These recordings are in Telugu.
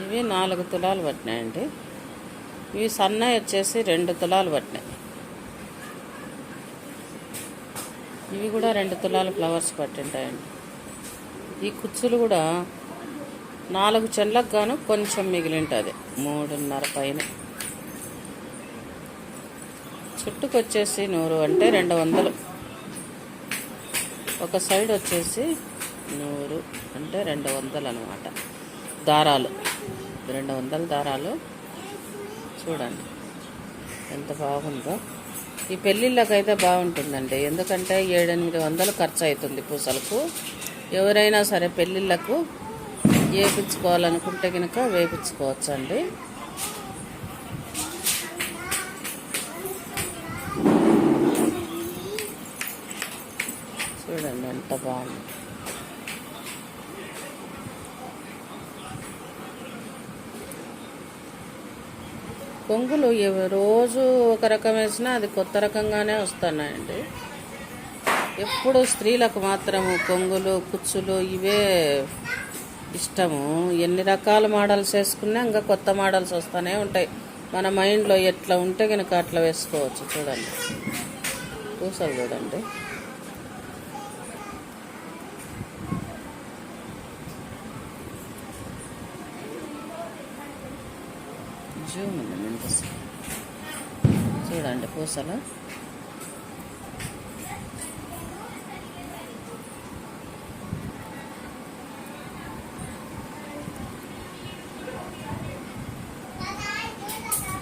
ఇవి నాలుగు తులాలు పట్టినాయండి. ఇవి సన్నాయి వచ్చేసి రెండు తులాలు పట్టినాయి. ఇవి కూడా రెండు తులాలు ఫ్లవర్స్ పట్టింటాయండి. ఈ కుచ్చులు కూడా నాలుగు చెండ్లకు గాను కొంచెం మిగిలింటుంది. మూడున్నర పైన. చుట్టుకు వచ్చేసి నూరు అంటే రెండు వందలు. ఒక సైడ్ వచ్చేసి నూరు అంటే రెండు వందలు అనమాట దారాలు. రెండు వందల దారాలు. చూడండి ఎంత బాగుందో. ఈ పెళ్ళిళ్ళకైతే బాగుంటుందండి. ఎందుకంటే ఏడెనిమిది వందలు ఖర్చు అవుతుంది పూసలకు. ఎవరైనా సరే పెళ్ళిళ్ళకు వేపించుకోవాలనుకుంటే కనుక వేపించుకోవచ్చండి. చూడండి ఎంత బాగుంది. కొంగులు రోజు ఒక రకం వేసినా అది కొత్త రకంగానే వస్తున్నాయండి. ఎప్పుడు స్త్రీలకు మాత్రము కొంగులు కుచ్చులు ఇవే ఇష్టము. ఎన్ని రకాల మోడల్స్ వేసుకున్నా ఇంకా కొత్త మోడల్స్ వస్తూనే ఉంటాయి. మన మైండ్లో ఎట్లా ఉంటే కనుక అట్లా వేసుకోవచ్చు. చూడండి. పూసలు చూడండి. జూమ్ ఉంది వినిపిస్తుంది చూడండి పూసలు?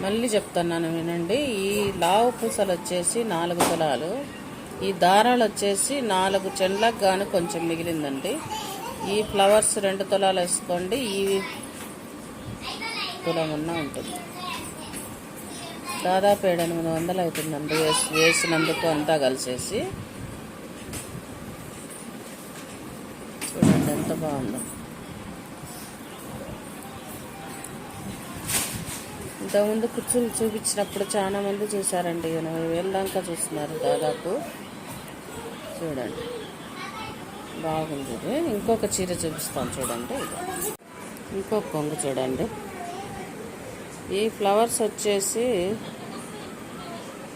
మళ్ళీ చెప్తున్నాను వినండి. ఈ లావు పూసలు వచ్చేసి నాలుగు తులాలు ఈ దారాలు వచ్చేసి నాలుగు చెండ్లకు గాను కొంచెం మిగిలిందండి. ఈ ఫ్లవర్స్ రెండు తులాలు వేసుకోండి. ఈ అనుకూలంగా ఉంటుంది. దాదాపు ఏడు ఎనిమిది వందలు అవుతుందండి. వేసి వేసినందుకు అంతా కలిసేసి. చూడండి ఎంత బాగుందో. ఇంతకుముందు కుర్చీలు చూపించినప్పుడు చాలా మంది చూసారండి ఎనభై వేల దాకా చూస్తున్నారు దాదాపు. చూడండి. బాగుంది ఇది. ఇంకొక చీర చూపిస్తాను చూడండి. ఇంకొక కొంగు చూడండి. ఈ ఫ్లవర్స్ వచ్చేసి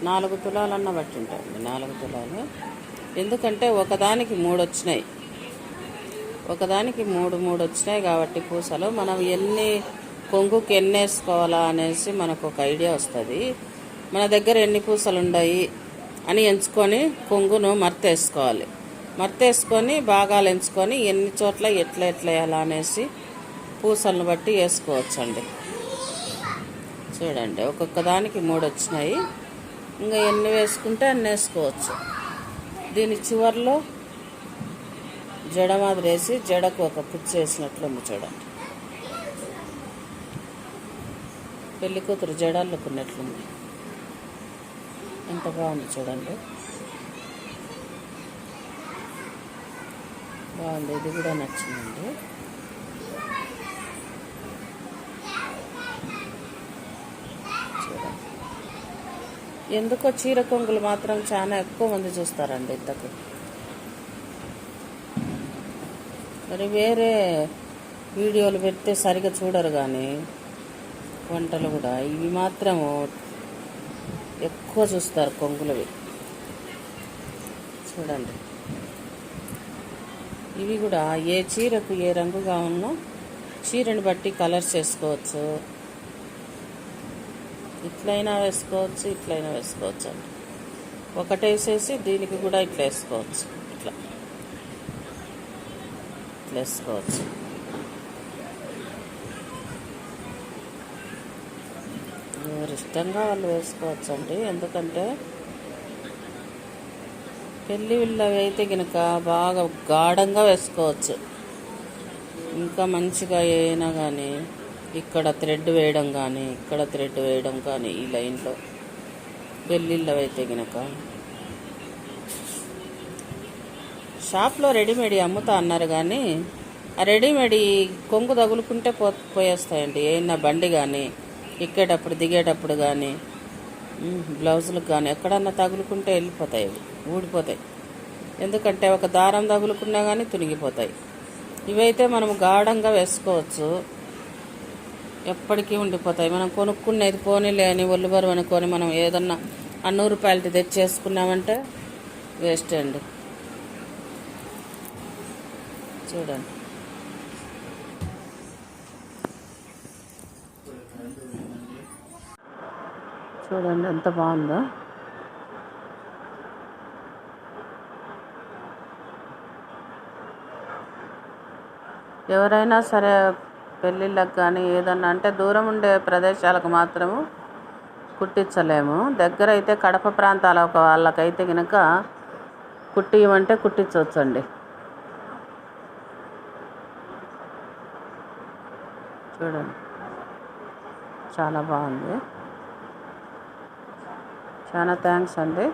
నాలుగు తులాలన్న బట్టి ఉంటాయండి నాలుగు తులాలు. ఎందుకంటే ఒకదానికి మూడు వచ్చినాయి ఒకదానికి మూడు మూడు వచ్చినాయి కాబట్టి పూసలు. మనం ఎన్ని కొంగుకి ఎన్ని వేసుకోవాలా అనేసి మనకు ఒక ఐడియా వస్తుంది. మన దగ్గర ఎన్ని పూసలు ఉన్నాయి అని ఎంచుకొని కొంగును మర్తేసుకోవాలి మర్తేసుకొని భాగాలు ఎంచుకొని ఎన్ని చోట్ల ఎట్లా ఎట్లా వేయాలా అనేసి పూసలను బట్టి వేసుకోవచ్చండి. చూడండి ఒక్కొక్క దానికి మూడు వచ్చినాయి ఇంకా ఎన్ని వేసుకుంటే అన్ని వేసుకోవచ్చు. దీని చివర్లో జడ మాదిరి వేసి జడకు ఒక కుచ్చు వేసినట్లుంది చూడండి. పెళ్ళి కూతురు జడ ఎంత బాగుంది చూడండి. బాగుంది. ఇది కూడా నచ్చిందండి. ఎందుకో చీర కొంగులు మాత్రం చాలా ఎక్కువ మంది చూస్తారండి ఇంతకు. మరి వేరే వీడియోలు పెడితే సరిగా చూడరు కానీ వంటలు కూడా. ఇవి మాత్రము ఎక్కువ చూస్తారు కొంగులవి. చూడండి. ఇవి కూడా ఏ చీరకు ఏ రంగుగా ఉన్నా చీరని బట్టి కలర్స్ వేసుకోవచ్చు. ఇట్లయినా వేసుకోవచ్చు ఇట్లయినా వేసుకోవచ్చు అండి. ఒకటి వేసేసి దీనికి కూడా ఇట్లా వేసుకోవచ్చు. ఇట్లా. ఇట్లా వేసుకోవచ్చు. ఎవరు ఇష్టంగా వాళ్ళు వేసుకోవచ్చు అండి. ఎందుకంటే పెళ్ళి వీళ్ళవి అయితే కనుక బాగా గాఢంగా వేసుకోవచ్చు. ఇంకా మంచిగా అయినా కానీ ఇక్కడ థ్రెడ్ వేయడం కానీ ఇక్కడ థ్రెడ్ వేయడం కానీ ఈ లైన్లో. పెళ్ళిళ్ళవి అయితే కనుక షాప్లో రెడీమేడ్ అమ్ముతా అన్నారు కానీ ఆ రెడీమేడ్ ఈ కొంగు తగులుకుంటే పో పోయేస్తాయండి. ఏమన్నా బండి కానీ ఎక్కేటప్పుడు దిగేటప్పుడు కానీ బ్లౌజులకు కానీ ఎక్కడన్నా తగులుకుంటే వెళ్ళిపోతాయి అవి ఊడిపోతాయి. ఎందుకంటే ఒక దారం తగులుకున్నా కానీ తునిగిపోతాయి. ఇవైతే మనం గాఢంగా వేసుకోవచ్చు. ఎప్పటికీ ఉండిపోతాయి. మనం కొనుక్కునేది పోనీ లేని ఒళ్ళు బరువు అనుకొని మనం ఏదన్నా ఆ నూరు రూపాయలది తెచ్చేసుకున్నామంటే వేస్ట్ అండి. చూడండి. చూడండి ఎంత బాగుందో. ఎవరైనా సరే పెళ్ళిళ్ళకి కానీ ఏదన్నా అంటే దూరం ఉండే ప్రదేశాలకు మాత్రము కుట్టించలేము. దగ్గర అయితే కడప ప్రాంతాల ఒక వాళ్ళకైతే కనుక కుట్టియమంటే కుట్టించవచ్చండి. చూడండి. చాలా బాగుంది. చాలా థ్యాంక్స్ అండి.